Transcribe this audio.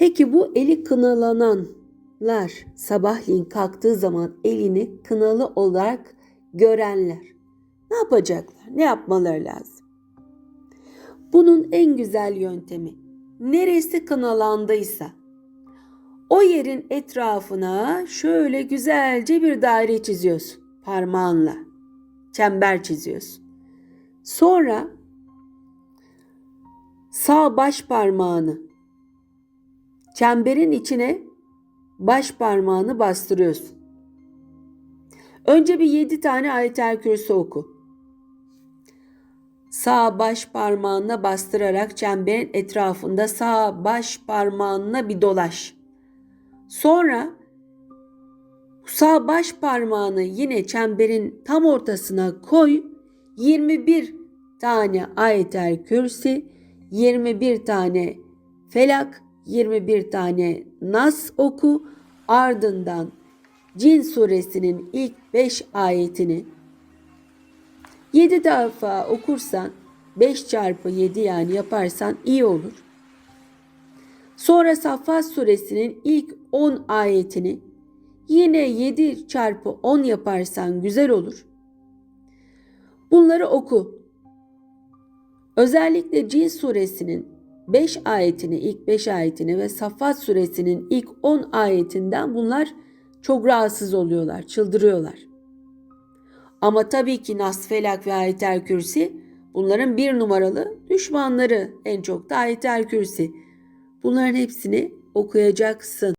Peki bu eli kınalananlar sabahleyin kalktığı zaman elini kınalı olarak görenler ne yapacaklar? Ne yapmaları lazım? Bunun en güzel yöntemi neresi kınalandıysa o yerin etrafına şöyle güzelce bir daire çiziyorsun parmağınla. Çember çiziyorsun. Sonra sağ baş parmağını çemberin içine baş parmağını bastırıyorsun. Önce bir yedi tane ayetel kürsü oku. Sağ baş parmağına bastırarak çemberin etrafında sağ baş parmağına bir dolaş. Sonra sağ baş parmağını yine çemberin tam ortasına koy. 21 tane ayetel kürsi, 21 tane felak, 21 tane nas oku. Ardından Cin suresinin ilk 5 ayetini 7 defa okursan 5 çarpı 7 yani yaparsan iyi olur. Sonra Saffat suresinin ilk 10 ayetini yine 7 çarpı 10 yaparsan güzel olur. Bunları oku. Özellikle Cin suresinin 5 ayetini, ilk 5 ayetini ve Saffat suresinin ilk 10 ayetinden bunlar çok rahatsız oluyorlar, çıldırıyorlar. Ama tabii ki Nas, Felak ve Ayetel Kürsi bunların bir numaralı düşmanları. En çok da Ayetel Kürsi. Bunların hepsini okuyacaksın.